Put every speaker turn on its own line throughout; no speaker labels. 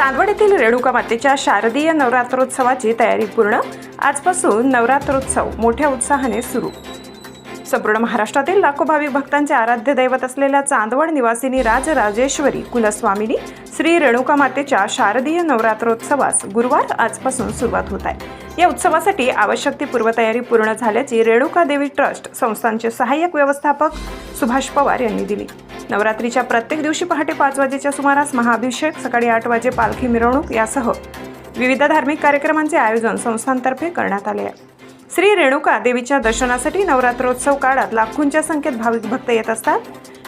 चांदवड येथील रेणुका मातेच्या शारदीय नवरात्रोत्सवाची तयारी पूर्ण. आजपासून नवरात्रोत्सव मोठ्या उत्साहाने सुरू. संपूर्ण महाराष्ट्रातील लाखो भाविक भक्तांचे आराध्य दैवत असलेल्या चांदवड निवासिनी राजराजेश्वरी कुलस्वामिनी श्री रेणुका मातेच्या शारदीय नवरात्रोत्सवास गुरुवार आजपासून सुरुवात होत आहे. या उत्सवासाठी आवश्यक ती पूर्वतयारी पूर्ण झाल्याची रेणुका देवी ट्रस्ट संस्थांचे सहाय्यक व्यवस्थापक सुभाष पवार यांनी दिली. नवरात्रीच्या प्रत्येक दिवशी पहाटे पाच वाजेच्या सुमारास महाअभिषेक सकाळी आठ वाजे पालखी मिरवणूक यासह विविध धार्मिक कार्यक्रमांचे आयोजन संस्थांतर्फे करण्यात आले आहे. श्री रेणुका देवीच्या दर्शनासाठी नवरात्रोत्सव काळात लाखोंच्या संख्येत भाविक भक्त येत असतात.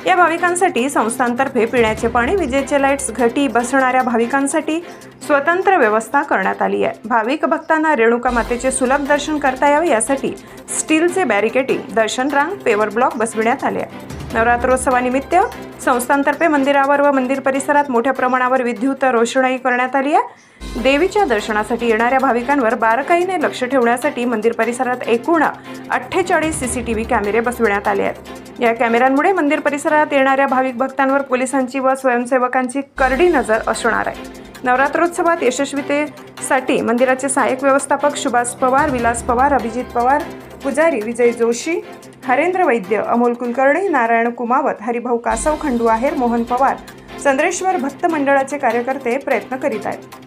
या भाविकांसाठी संस्थांतर्फे पिण्याचे पाणी विजेचे लाईट्स घटी बसणाऱ्या भाविकांसाठी स्वतंत्र व्यवस्था करण्यात आली आहे. भाविक भक्तांना रेणुका मातेचे सुलभ दर्शन करता यावे यासाठी स्टीलचे बॅरिकेटिंग दर्शन रांग पेवर ब्लॉक बसविण्यात आले आहे. नवरात्रोत्सवानिमित्त संस्थांतर्फे मंदिरावर व मंदिर परिसरात मोठ्या प्रमाणावर विद्युत रोषणाई करण्यात आली आहे. देवीच्या दर्शनासाठी येणाऱ्या भाविकांवर बारकाईने लक्ष ठेवण्यासाठी मंदिर परिसरात एकूण अठ्ठेचाळीस सी सी टी व्ही कॅमेरे बसविण्यात आले आहेत. या कॅमेऱ्यांमुळे मंदिर परिसरात येणाऱ्या भाविक भक्तांवर पोलिसांची व स्वयंसेवकांची करडी नजर असणार आहे. नवरात्रोत्सवात यशस्वीतेसाठी मंदिराचे सहाय्यक व्यवस्थापक सुभाष पवार विलास पवार अभिजित पवार पुजारी विजय जोशी हरेंद्र वैद्य अमोल कुलकर्णी नारायण कुमावत हरिभाऊ कासव खंडू आहेर मोहन पवार चंद्रेश्वर भक्त मंडळाचे कार्यकर्ते प्रयत्न करीत आहेत.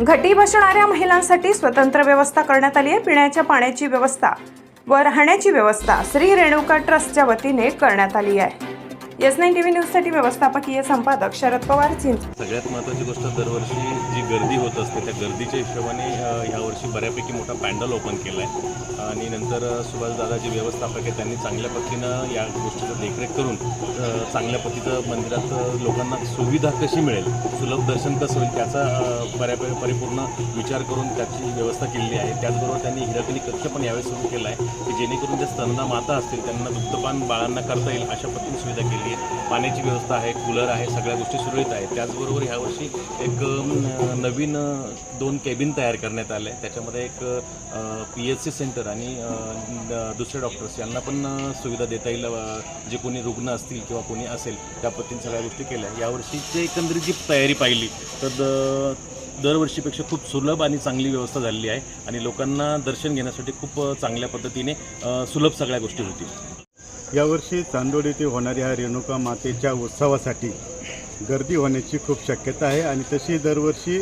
घटी बसणाऱ्या महिलांसाठी स्वतंत्र व्यवस्था करण्यात आली आहे. पिण्याच्या पाण्याची व्यवस्था व राहण्याची व्यवस्था श्री रेणुका ट्रस्टच्या वतीने करण्यात आली आहे. एस नाईन टी व्ही न्यूजसाठी व्यवस्थापकीय संपादक शरद पवार चिंच
सगळ्यात महत्त्वाची गोष्ट दरवर्षी जी गर्दी होत असते त्या गर्दीच्या हिशोबाने ह्यावर्षी बऱ्यापैकी मोठा पॅन्डल ओपन केला आहे आणि नंतर सुभाषदादा जे व्यवस्थापक आहे त्यांनी चांगल्या पद्धतीनं या गोष्टीचं देखरेख करून चांगल्या पद्धतीचं मंदिरात लोकांना सुविधा कशी मिळेल सुलभ दर्शन कसं होईल त्याचा बऱ्यापैकी परिपूर्ण विचार करून त्याची व्यवस्था केलेली आहे. त्याचबरोबर त्यांनी हिराकली कक्ष पण यावेळी सुरू केला आहे की जेणेकरून ज्या स्तनदा माता असतील त्यांना दुग्धपान बाळांना करता येईल अशा पद्धतीने सुविधा केली आहे पाण्याची व्यवस्था आहे कूलर आहे सगळ्या गोष्टी सुरळीत आहेत. त्याचबरोबर ह्यावर्षी एक नवीन दोन केबिन तयार करण्यात आले. त्याच्यामध्ये एक पी एच सी सेंटर आणि दुसरे डॉक्टर्स यांना पण सुविधा देता येईल जे कोणी रुग्ण असतील किंवा कोणी असेल त्या पद्धतीने सगळ्या गोष्टी केल्या. यावर्षीची एकंदरीत जी तयारी पाहिली तर दरवर्षीपेक्षा खूप सुलभ आणि चांगली व्यवस्था झालेली आहे आणि लोकांना दर्शन घेण्यासाठी खूप चांगल्या पद्धतीने सुलभ सगळ्या गोष्टी होतील.
यावर्षी चांदोड येथे होणाऱ्या रेणुका मातेच्या उत्सवासाठी गर्दी होण्याची खूप शक्यता आहे आणि तशी दरवर्षी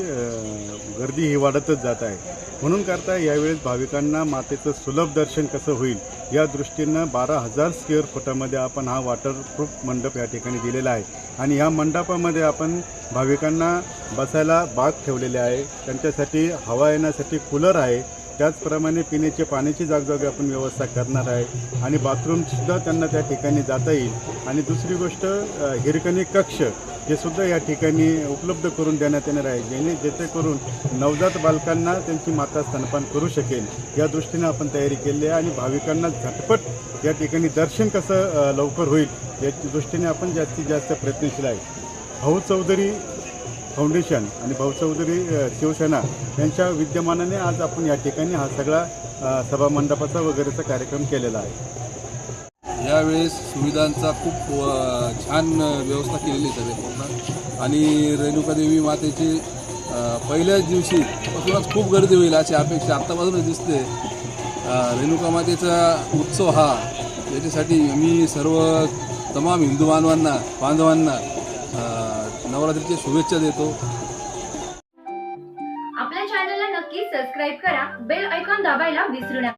गर्दी ही वाढतच जात आहे. म्हणून करता यावेळेस भाविकांना मातेचं सुलभ दर्शन कसं होईल या दृष्टीनं बारा हजार स्क्वेअर फुटामध्ये आपण हा वॉटरप्रूफ मंडप या ठिकाणी दिलेला आहे. आणि ह्या मंडपामध्ये आपण भाविकांना बसायला बाग ठेवलेले आहे. त्यांच्यासाठी हवा येण्यासाठी कूलर आहे. त्याचप्रमाणे पिण्याचे पाण्याची जागोजागी आपण व्यवस्था करणार आहे. आणि बाथरूमसुद्धा त्यांना त्या ठिकाणी जाता येईल. आणि दुसरी गोष्ट हिरकणी कक्ष हे सुद्धा या ठिकाणी उपलब्ध करून देण्यात येणार आहे. जेणे जेणेकरून नवजात बालकांना त्यांची माता स्तनपान करू शकेल. या दृष्टीने आपण तयारी केली आहे आणि भाविकांना झटपट या ठिकाणी दर्शन कसं लवकर होईल याच्या दृष्टीने आपण जास्तीत जास्त प्रयत्नशील आहे. भाऊ चौधरी फाउंडेशन आणि भाऊचौधरी शिवसेना यांच्या विद्यमानाने आज आपण या ठिकाणी हा सगळा सभामंडपाचा वगैरेचा कार्यक्रम केलेला आहे.
यावेळेस सुविधांचा खूप छान व्यवस्था केलेली आहे सगळे पूर्ण आणि रेणुकादेवी मातेची पहिल्याच दिवशी पासूनच खूप गर्दी होईल अशी अपेक्षा आत्तापासूनच दिसते. रेणुका मातेचा उत्सव हा याच्यासाठी मी सर्व तमाम हिंदू बांधवांना बांधवांना नवरात्रीच्या शुभेच्छा देतो.
आपल्या चॅनलला नक्की सबस्क्राईब करा. बेल ऐकॉन दाबायला विसरू नका.